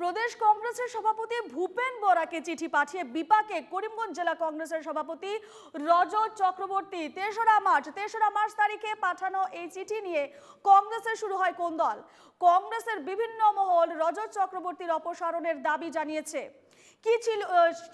প্রদেশ কংগ্রেসের সভাপতি ভূপেন বরাকে চিঠি পাঠিয়ে বিপাকে করিমগঞ্জ জেলা কংগ্রেসের সভাপতি রজত চক্রবর্তী। তেসরা মার্চ তেসরা মার্চ তারিখে পাঠানো এই চিঠি নিয়ে কংগ্রেসের শুরু হয় কোন্দল। কংগ্রেসের বিভিন্ন মহল রজত চক্রবর্তীর অপসারণের দাবি জানিয়েছে। কি ছিল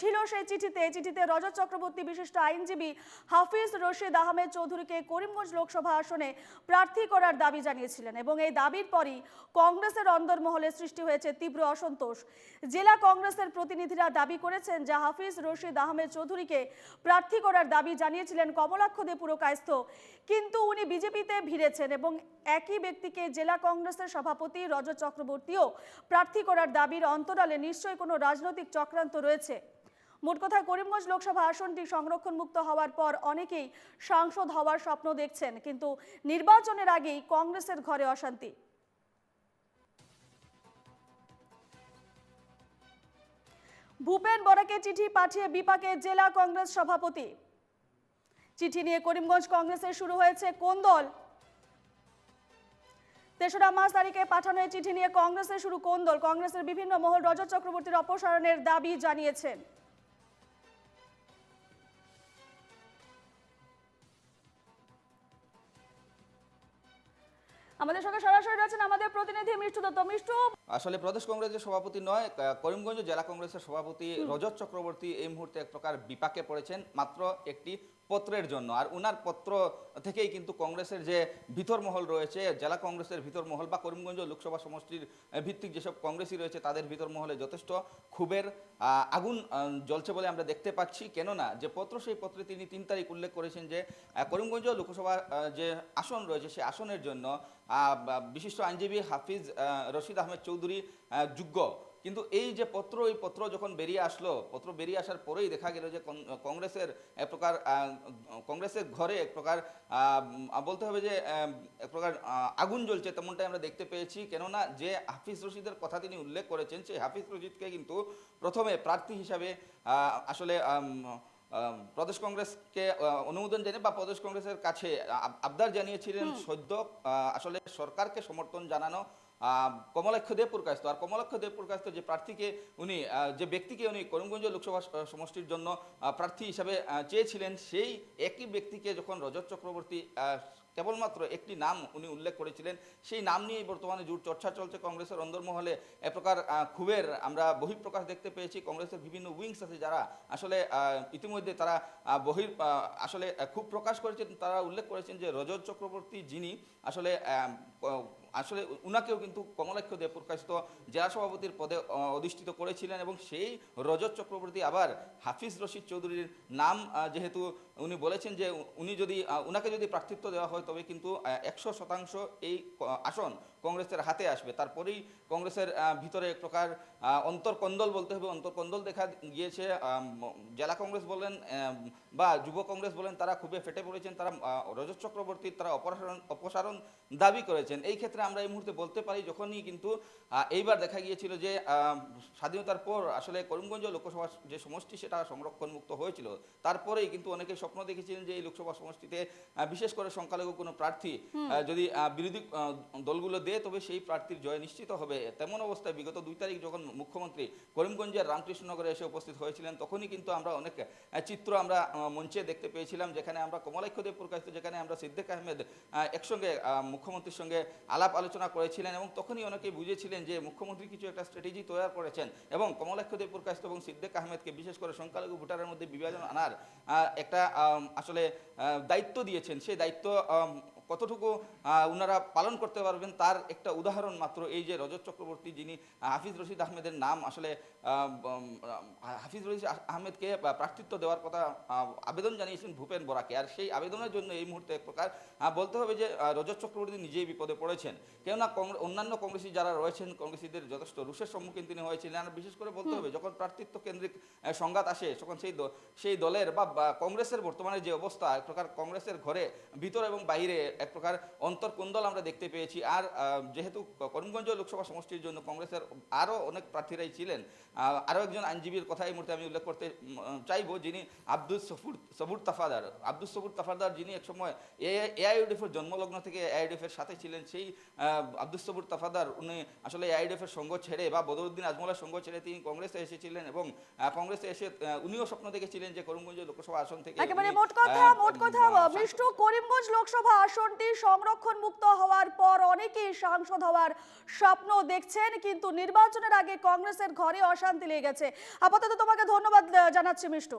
ছিল সেই চিঠিতে? চিঠিতে রজত চক্রবর্তী বিশিষ্ট আইনজীবী হাফিজ রশিদ আহমেদ চৌধুরীকে করিমগঞ্জ লোকসভা আসনে প্রার্থী করার দাবি জানিয়েছিলেন এবং এই দাবির পরই কংগ্রেসের অন্দরমহলে সৃষ্টি হয়েছে তীব্র অসন্তোষ। জেলা কংগ্রেসের প্রতিনিধিরা দাবি করেছেন যে হাফিজ রশিদ আহমেদ চৌধুরীকে প্রার্থী করার দাবি জানিয়েছিলেন কমলাক্ষ দে পুরকায়স্থ। কিন্তু উনি বিজেপিতে ভিড়েছেন এবং একই ব্যক্তিকে জেলা কংগ্রেসের সভাপতি রজত চক্রবর্তীও প্রার্থী করার দাবির অন্তরালে নিশ্চয়ই কোনো রাজনৈতিক চক্রান্ত রয়েছে। মোট কথায় করিমগঞ্জ লোকসভা আসনটি সংরক্ষণ মুক্ত হওয়ার পর অনেকেই সাংসদ হওয়ার স্বপ্ন দেখছেন, কিন্তু নির্বাচনের আগেই কংগ্রেসের ঘরে অশান্তি। ভূপেন বরাকে চিঠি পাঠিয়ে বিপাকে জেলা কংগ্রেস সভাপতি। চিঠি নিয়ে করিমগঞ্জ কংগ্রেসের শুরু হয়েছে কোন্দল তেসরা মার্চ তারিখে পাঠানো এই চিঠি নিয়ে কংগ্রেসের শুরু কোন্দল কংগ্রেসের বিভিন্ন মহল রজত চক্রবর্তীর অপসারণের দাবি জানিয়েছেন। আমাদের সঙ্গে সরাসরি রয়েছেন আমাদের প্রতিনিধি মিষ্টু দত্ত। মিষ্টু? আসলে প্রদেশ কংগ্রেসের সভাপতি নয় করিমগঞ্জ জেলা কংগ্রেসের সভাপতি রজত চক্রবর্তী এই মুহূর্তে এক প্রকার বিপাকে পড়েছেন। মাত্র একটি পত্রের জন্য। আর উনার পত্র থেকেই কিন্তু কংগ্রেসের যে ভিতর মহল রয়েছে, জেলা কংগ্রেসের ভিতর মহল বা করিমগঞ্জ লোকসভা সমষ্টির ভিত্তিক যেসব কংগ্রেসই রয়েছে, তাদের ভিতর মহলে যথেষ্ট ক্ষোভের আগুন জ্বলছে বলে আমরা দেখতে পাচ্ছি। কেননা যে পত্র, সেই পত্রে তিনি তিন তারিখ উল্লেখ করেছেন যে করিমগঞ্জ লোকসভা যে আসন রয়েছে সেই আসনের জন্য বিশিষ্ট আইনজীবী হাফিজ রশিদ আহমেদ চৌধুরী যোগ্য। কিন্তু এই যে পত্র এই পত্র যখন বেরিয়ে আসলো পত্র বেরিয়ে আসার পরেই দেখা গেল যে কংগ্রেসের এক প্রকার কংগ্রেসের ঘরে এক প্রকার বলতে হবে যে এক প্রকার আগুন জ্বলছে তেমনটাই আমরা দেখতে পেয়েছি। কেননা যে হাফিজ রশিদের কথা তিনি উল্লেখ করেছেন সেই হাফিজ রশিদকে কিন্তু প্রথমে প্রার্থী হিসাবে আহ, আসলে প্রদেশ কংগ্রেসকে অনুমোদন জানিয়ে বা প্রদেশ কংগ্রেসের কাছে আবদার জানিয়েছিলেন সদ্য আসলে সরকারকে সমর্থন জানানো কমলাক্ষ কাস্ত আর কমলাক্ষ কাস্ত যে প্রার্থীকে উনি যে ব্যক্তিকে উনি করিমগঞ্জ লোকসভা সমষ্টির জন্য প্রার্থী হিসাবে চেয়েছিলেন, সেই একই ব্যক্তিকে যখন রজত চক্রবর্তী কেবলমাত্র একটি নাম উনি উল্লেখ করেছিলেন। সেই নাম নিয়েই বর্তমানে জোর চর্চা চলছে কংগ্রেসের অন্দরমহলে। এ প্রকার ক্ষোভের আমরা বহিঃপ্রকাশ দেখতে পেয়েছি। কংগ্রেসের বিভিন্ন উইংস আছে যারা আসলে ইতিমধ্যে তারা বহির আসলে খুব প্রকাশ করেছেন। তারা উল্লেখ করেছেন যে রজত চক্রবর্তী যিনি আসলে আসলে উনাকেও কিন্তু কমলাক্ষ দেব প্রকাশিত জেলা সভাপতির পদে অধিষ্ঠিত করেছিলেন এবং সেই রজত চক্রবর্তী আবার হাফিজ রশিদ চৌধুরীর নাম যেহেতু উনি বলেছেন যে উনি যদি উনাকে যদি প্রার্থিত্ব দেওয়া হয় তবে কিন্তু একশো শতাংশ এই আসন কংগ্রেসের হাতে আসবে। তারপরেই কংগ্রেসের ভিতরে এক প্রকার অন্তর্কন্দল বলতে হবে। অন্তর্কন্দল দেখা গিয়েছে জেলা কংগ্রেস বলেন বা যুব কংগ্রেস বলেন তারা খুবই ফেটে পড়েছেন। তারা রজত চক্রবর্তীর তারা অপসারণ অপসারণ দাবি করেছেন। এই ক্ষেত্রে আমরা এই মুহূর্তে বলতে পারি যখনই কিন্তু এইবার দেখা গিয়েছিল যে আহ, স্বাধীনতার পর আসলে করিমগঞ্জ লোকসভা যে সমষ্টি সেটা সংরক্ষণ মুক্ত হয়েছিল। তারপরেই কিন্তু অনেকে স্বপ্ন দেখেছিলেন যে এই লোকসভা সমষ্টিতে বিশেষ করে সংখ্যালঘু কোনো প্রার্থী যদি বিরোধী দলগুলো দেয় তবে সেই প্রার্থীর জয় নিশ্চিত হবে। তেমন অবস্থায় বিগত দুই তারিখ যখন মুখ্যমন্ত্রী করিমগঞ্জের রামকৃষ্ণনগরে এসে উপস্থিত হয়েছিলেন, তখনই কিন্তু আমরা অনেক চিত্র আমরা মঞ্চে দেখতে পেয়েছিলাম, যেখানে আমরা কমলাক্ষ দেব প্রকাশিত, যেখানে আমরা সিদ্দিক আহমেদ একসঙ্গে মুখ্যমন্ত্রীর সঙ্গে আলাপ আলোচনা করেছিলেন এবং তখনই অনেকে বুঝেছিলেন যে মুখ্যমন্ত্রী কিছু একটা স্ট্র্যাটেজি তৈরি করেছেন এবং কমলাক্ষ দেব প্রকাশিত এবং সিদ্দিক আহমেদকে বিশেষ করে সংখ্যালঘু ভোটারের মধ্যে বিভাজন আনার একটা আসলে দায়িত্ব দিয়েছেন। সেই দায়িত্ব কতটুকু উনারা পালন করতে পারবেন তার একটা উদাহরণ মাত্র এই যে রজত চক্রবর্তী যিনি হাফিজ রশিদ আহমেদের নাম আসলে হাফিজ রশিদ আহমেদকে প্রার্থিত্ব দেওয়ার কথা আবেদন জানিয়েছেন ভূপেন বরাকে। আর সেই আবেদনের জন্য এই মুহূর্তে এক প্রকার বলতে হবে যে রজত চক্রবর্তী নিজেই বিপদে পড়েছেন। কেননা অন্যান্য কংগ্রেসি যারা রয়েছেন কংগ্রেসীদের যথেষ্ট রুশের সম্মুখীন তিনি হয়েছিলেন। আর বিশেষ করে বলতে হবে যখন প্রার্থিত্ব কেন্দ্রিক সংঘাত আসে তখন সেই সেই দলের বা কংগ্রেসের বর্তমানে যে অবস্থা এক প্রকার কংগ্রেসের ঘরে ভিতর এবং বাইরে এক প্রকার অন্তর্কুন্দল আমরা দেখতে পেয়েছি। আর যেহেতু করিমগঞ্জ লোকসভা সমষ্টির জন্য কংগ্রেসের আরও অনেক প্রার্থীরাই ছিলেন আরও একজন আইনজীবীর কথা এই মুহূর্তে আমি উল্লেখ করতে চাইব যিনি আব্দুল সফুর সবুর তাফাদার। আব্দুল সবুর তাফাদার যিনি একসময় এআইউডিএফের জন্মলগ্ন থেকে এআইডিএফের সাথে ছিলেন সেই আব্দুল সবুর তাফাদার উনি আসলে এআইডিএফের সঙ্গ ছেড়ে বা বদরুদ্দিন আজমলের সঙ্গ ছেড়ে তিনি কংগ্রেসে এসেছিলেন এবং কংগ্রেসে এসে উনিও স্বপ্ন দেখেছিলেন যে করিমগঞ্জ লোকসভা আসন থেকে একেবারে মোট কথা মোট কথা আহ, করিমগঞ্জ লোকসভা আসনটি সংরক্ষণ মুক্ত হওয়ার পর অনেকেই সাংসদ হওয়ার স্বপ্ন দেখছেন, কিন্তু নির্বাচনের আগে কংগ্রেসের ঘরে অশান্তি লেগে গেছে আপাতত তোমাকে ধন্যবাদ জানাচ্ছি মিষ্টু।